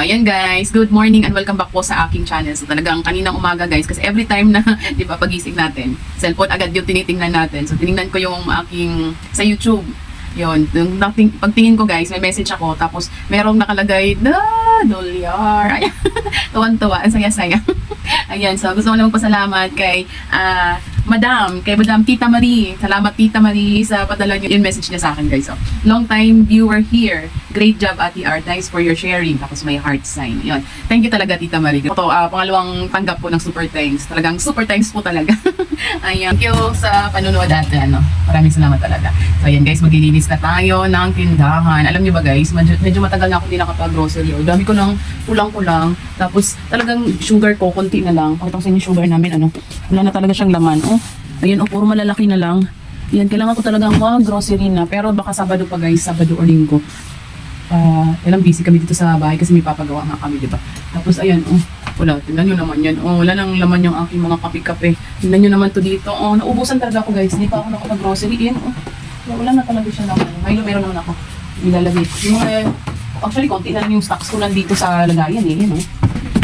Ayan guys, good morning and welcome back po sa aking channel. So talagang kaninang umaga guys, kasi every time na, di ba, pagising natin, cellphone agad yung tinitingnan natin. So tiningnan ko yung aking, sa YouTube, yon yung nating, pagtingin ko guys, may message ako, tapos merong nakalagay, na, dolyar. Ayan, tuwan-tuwa, ang saya-saya. Ayan, so gusto ko lang magpasalamat kay ah, Madam, kay Madam Tita Marie. Salamat Tita Marie sa padala niyo yung message niya sa akin guys. So, long time viewer here. Great job Ate Art. Thanks for your sharing. Tapos may heart sign. Yun. Thank you talaga Tita Marie. Ito, ah, pangalawang tanggap po ng super thanks. Talagang super thanks po talaga. Ayan. Thank you sa panunood at ano. Maraming salamat talaga. So ayan guys, maglilinis na tayo ng tindahan. Alam niyo ba guys, medyo, medyo matagal na ako hindi nakapag-grocery. O, dami ko ng kulang-kulang. Tapos talagang sugar ko, konti na lang. Pakita ko sa inyo sugar namin, ano. Wala na talaga siyang laman. Oh, ayun, oh, puro malalaki na lang. Yan, kailangan ko talagang mag-grocery na. Pero baka Sabado pa guys, Sabado o Linggo. Ah, ilang busy kami dito sa bahay kasi may papagawa nga kami, di ba? Tapos ayan, oh, wala, tingnan nyo naman yan. Oh, wala nang laman yung aking mga kape-kape. Tingnan nyo naman to dito. Oh, naubusan talaga ako guys. Hindi pa ako nakapag-grocery. Yan, oh. Wala na talaga siya naman. Milo, meron naman ako. Nilalagay ko. Yung mga, actually, konti na lang yung stocks ko nandito sa lagayan eh. Yan, oh.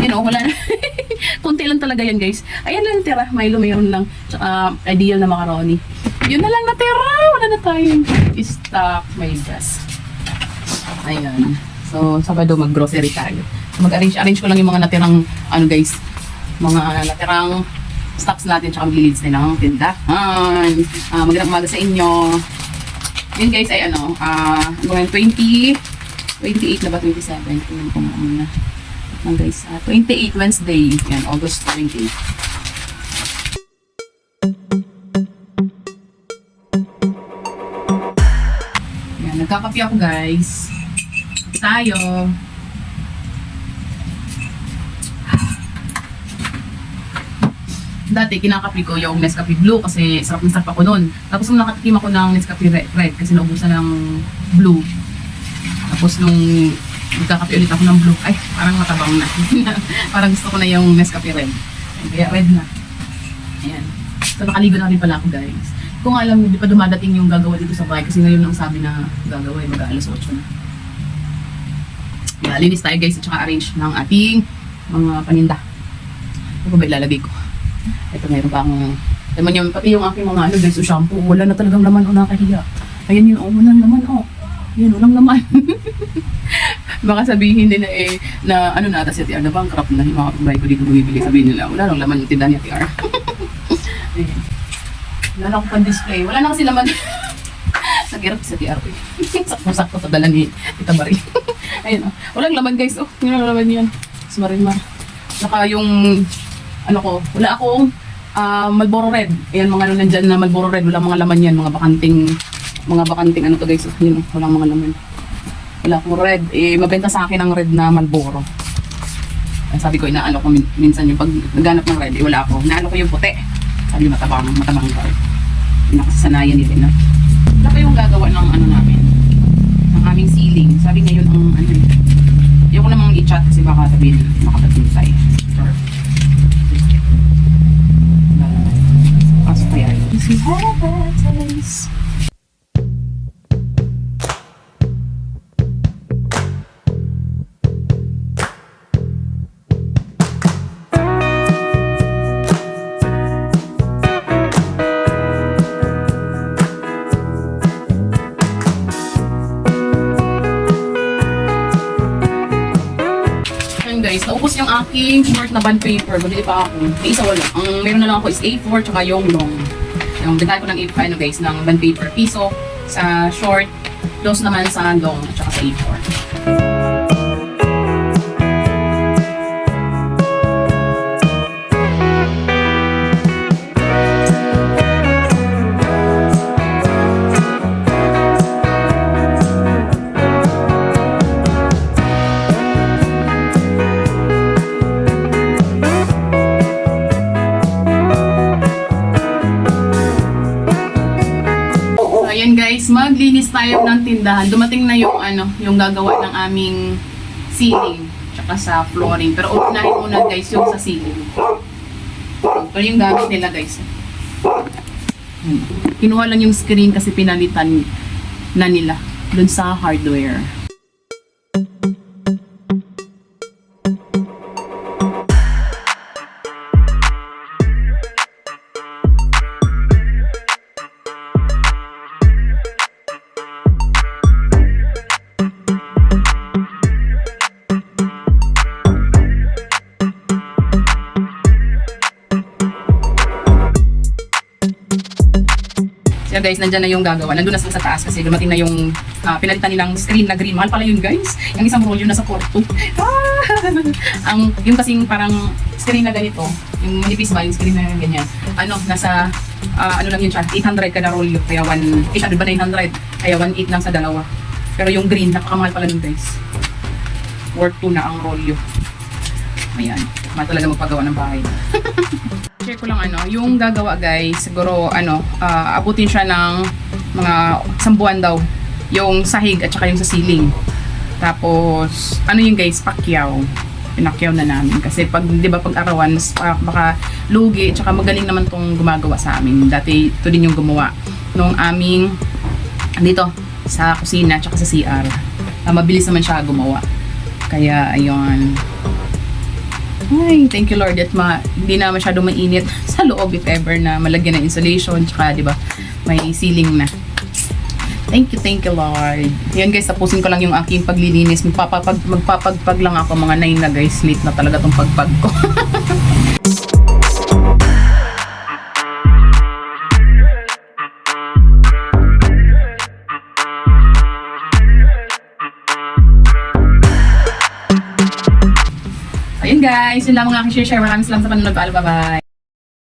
Yan, oh, wala na. konti lang talaga yan, guys. Ayan lang tira. Milo, meron lang. Tsaka, ideal na macaroni. Yun na lang natira. Wala na tayong stock. My gas. Ayan. So, Sabado mag-grocery tayo. Mag-arrange arrange ko lang yung mga natirang, ano guys, mga natirang stocks natin tsaka maglilinis din ng tindahan. Ah, magandang umaga sa inyo. Yun guys ay ano, uh, 20, 28 na ba? 27? Tingnan ko muna. Yan guys, ah, 28 Wednesday. Yan, August 28. Yan, nagkakapi ako guys. Tayo. Dati, kinakapi ko yung Nescafe Blue kasi sarap na sarap ako noon. Tapos nung nakatikim ako ng Nescafe Red, kasi naubusan ng Blue. Tapos nung nagkakape ulit ako ng Blue, ay, parang matabang na. parang gusto ko na yung Nescafe Red. Kaya red na. Ayan. So nakaligo na rin pala ako guys. Kung alam niyo, di pa dumadating yung gagawa dito sa bahay kasi ngayon ang sabi na gagawa mag-aalas 8 na. Yeah, linis tayo guys at saka arrange ng ating mga paninda. Ano ba ilalagay ko? Ito meron pa akong naman yung pati yung aking mga ano guys, o shampoo, wala na talagang laman o nakahiya. Ayan yun, oh, walang laman oh. Yan, walang laman. Baka sabihin nila eh, na ano na, si TR na bankrupt na yung mga kapitbahay ko dito bumibili. Sabihin nila, wala lang laman yung tindahan ni TR. Ayan. Wala na akong pan-display. Wala na kasi laman. Nagirap sa TR ko. Sakto-sakto sa dala ni Tita. Ayun oh. Walang laman guys. Oh, yun ang laman yan. Mas marimar. Saka yung ano ko, wala akong ah, Marlboro Red. Ayan mga ano nandyan na Marlboro Red. Wala mga laman yan. Mga bakanting, mga bakanting ano to guys. Oh, Yun, oh, walang mga laman. Wala akong red. Eh, mabenta sa akin ang red na Marlboro. Ang sabi ko, inaalo ko min- minsan yung pag naghanap ng red, eh, wala ako. Inaalo ko yung puti. Sabi matabang, matabang red. Yung nakasanayan nila na. Wala pa yung gagawa ng ano namin. Ng aming ceiling. Sabi ngayon ang ano eh. Hindi ko namang i-chat kasi baka sabihin makapagpinsay. Sure. Pasok kaya yun. This is paradise. Naubos yung aking short na bond paper. Bumili pa ako. May isa wala. Ang meron na lang ako is A4 tsaka yung long. Yung bigay ko ng A5 ano guys, ng bond paper. Piso sa short. Dos naman sa long at saka sa A4. Maglinis tayo ng tindahan. Dumating na yung ano, yung gagawa ng aming ceiling tsaka sa flooring. Pero unahin muna guys yung sa ceiling. Ito yung gamit nila guys. Hmm. Kinuha lang yung screen kasi pinalitan na nila dun sa hardware. Guys, nandyan na yung gagawa. Nandun na sa taas kasi dumating na yung ah, pinalitan nilang screen na green. Mahal pala yun guys. Yung isang roll yun nasa kwarto. Ah! ang, yung kasing parang screen na ganito, yung manipis ba, yung screen na ganyan. Ano, nasa, ah, ano lang yun siya, 800 kada roll yun. Kaya 1, 800 ba 900? Kaya 1.8 lang sa dalawa. Pero yung green, napakamahal pala nun guys. Worth 2 na ang roll yun. Ayan, mahal talaga magpagawa ng bahay. Share ko lang ano, yung gagawa guys, siguro ano, ah, abutin siya ng mga isang buwan daw. Yung sahig at saka yung sa ceiling. Tapos, ano yung guys, pakyaw. Pinakyaw na namin. Kasi pag, di ba, pag arawan, mas ah, baka lugi, at saka magaling naman tong gumagawa sa amin. Dati, ito din yung gumawa. Nung aming, dito, sa kusina, at saka sa CR. Ah, mabilis naman siya gumawa. Kaya, ayun. Ay, thank you Lord at ma, hindi na masyado mainit sa loob if ever na malagyan ng insulation tsaka 'di ba may ceiling na. Thank you, thank you Lord. Yan guys, tapusin ko lang yung aking paglilinis. Magpapag, magpapagpag lang ako mga 9 na guys. Late na talaga tong pagpag ko. guys, yun lang mga aking share. Maraming salamat sa panonood. Bye-bye.